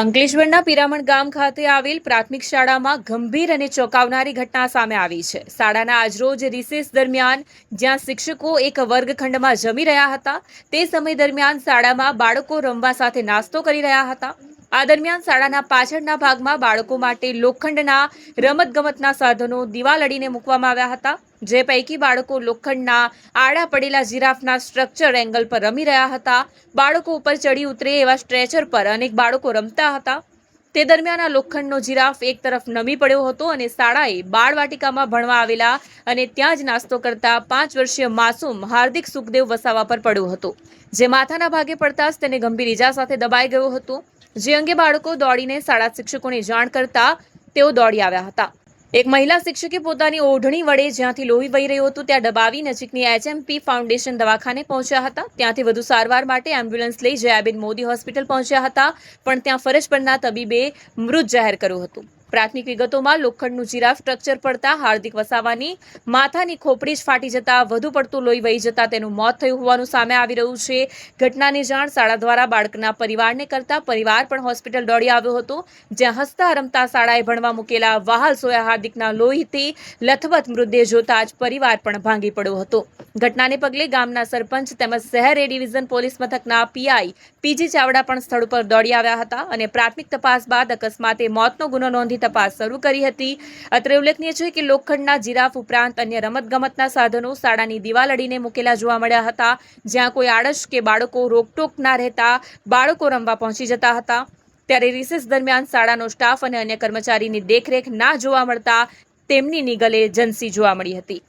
અંકલેશ્વરના પિરામણ ગામ ખાતે આવેલ પ્રાથમિક શાળામાં ગંભીર અને ચોંકાવનારી ઘટના સામે આવી છે. શાળાના આજરોજ રિસેસ દરમિયાન જ્યાં શિક્ષકો એક વર્ગખંડમાં જમી રહ્યા હતા, તે સમય દરમિયાન શાળામાં બાળકો રમવા સાથે નાસ્તો કરી રહ્યા હતા. આ દરમિયાન શાળાના પાછળના ભાગમાં બાળકો માટે લોખંડના રમતગમતના સાધનો દિવાલ અડીને મૂકવામાં આવ્યા હતા, જે પૈકી બાળકો લોખંડના આડા પડેલા જીરાફના સ્ટ્રક્ચર એંગલ પર રમી રહ્યા હતા. બાળકો ઉપર ચડી ઉતરે એવા સ્ટ્રેચર પર અનેક બાળકો રમતા હતા. તે દરમિયાન આ લોખંડનો જીરાફ એક તરફ નમી પડ્યો હતો અને શાળાએ બાળવાટિકામાં ભણવા આવેલા અને ત્યાં જ નાસ્તો કરતા પાંચ વર્ષીય માસૂમ હાર્દિક સુખદેવ વસાવા પર પડ્યો હતો, જે માથાના ભાગે પડતા જ તેને ગંભીર ઈજા સાથે દબાઈ ગયો હતો. જે અંગે બાળકો દોડીને શાળા શિક્ષકોને જાણ કરતા તેઓ દોડી આવ્યા હતા. એક મહિલા શિક્ષકે પોતાની ઓઢણી વડે જ્યાંથી લોહી વહી રહ્યું હતું ત્યાં દબાવી નજીકની એચએમપી ફાઉન્ડેશન દવાખાને પહોંચ્યા હતા. ત્યાંથી વધુ સારવાર માટે એમ્બ્યુલન્સ લઈ જયાબેન મોદી હોસ્પિટલ પહોંચ્યા હતા, પણ ત્યાં ફરજ પરના તબીબે મૃત જાહેર કર્યું હતું. પ્રાથમિક વિગતોમાં લોખંડનું જીરાફ સ્ટ્રક્ચર પડતા હાર્દિક વસાવાની, માથાની ખોપડી જ ફાટી જતા, વધુ પડતું લોહી વહી જતા તેનું મોત થયું હોવાનું સામે આવી રહ્યું છે. ઘટનાની જાણ શાળા દ્વારા બાળકના પરિવારને કરતા પરિવાર પણ હોસ્પિટલ દોડી આવ્યો હતો, જ્યાં હસતા રમતા શાળાએ ભણવા મૂકેલા વાહલ સોયા હાર્દિકના લોહીથી લથબથ મૃતદેહ જોતા જ પરિવાર પણ ભાંગી પડ્યો હતો. ઘટનાને પગલે ગામના સરપંચ તેમજ શહેર એ ડિવિઝન પોલીસ મથકના પીઆઈ પીજી ચાવડા પણ સ્થળ પર દોડી આવ્યા હતા અને પ્રાથમિક તપાસ બાદ અકસ્માતે મોતનો ગુનો નોંધી તપાસ શરૂ કરી હતી. અત્રે ઉલ્લેખનીય છે કે લોખંડના જીરાફ ઉપરાંત અન્ય રમતગમતના સાધનો શાળાની દિવાલ અડીને મૂકેલા જોવા મળ્યા હતા, જ્યાં કોઈ આળસ કે બાળકો રોકટોક ના રહેતા બાળકો રમવા પહોંચી જતા હતા. ત્યારે રિસેસ દરમિયાન શાળાનો સ્ટાફ અને અન્ય કર્મચારીની દેખરેખ ના જોવા મળતા તેમની નિગલે જનસી જોવા મળી હતી.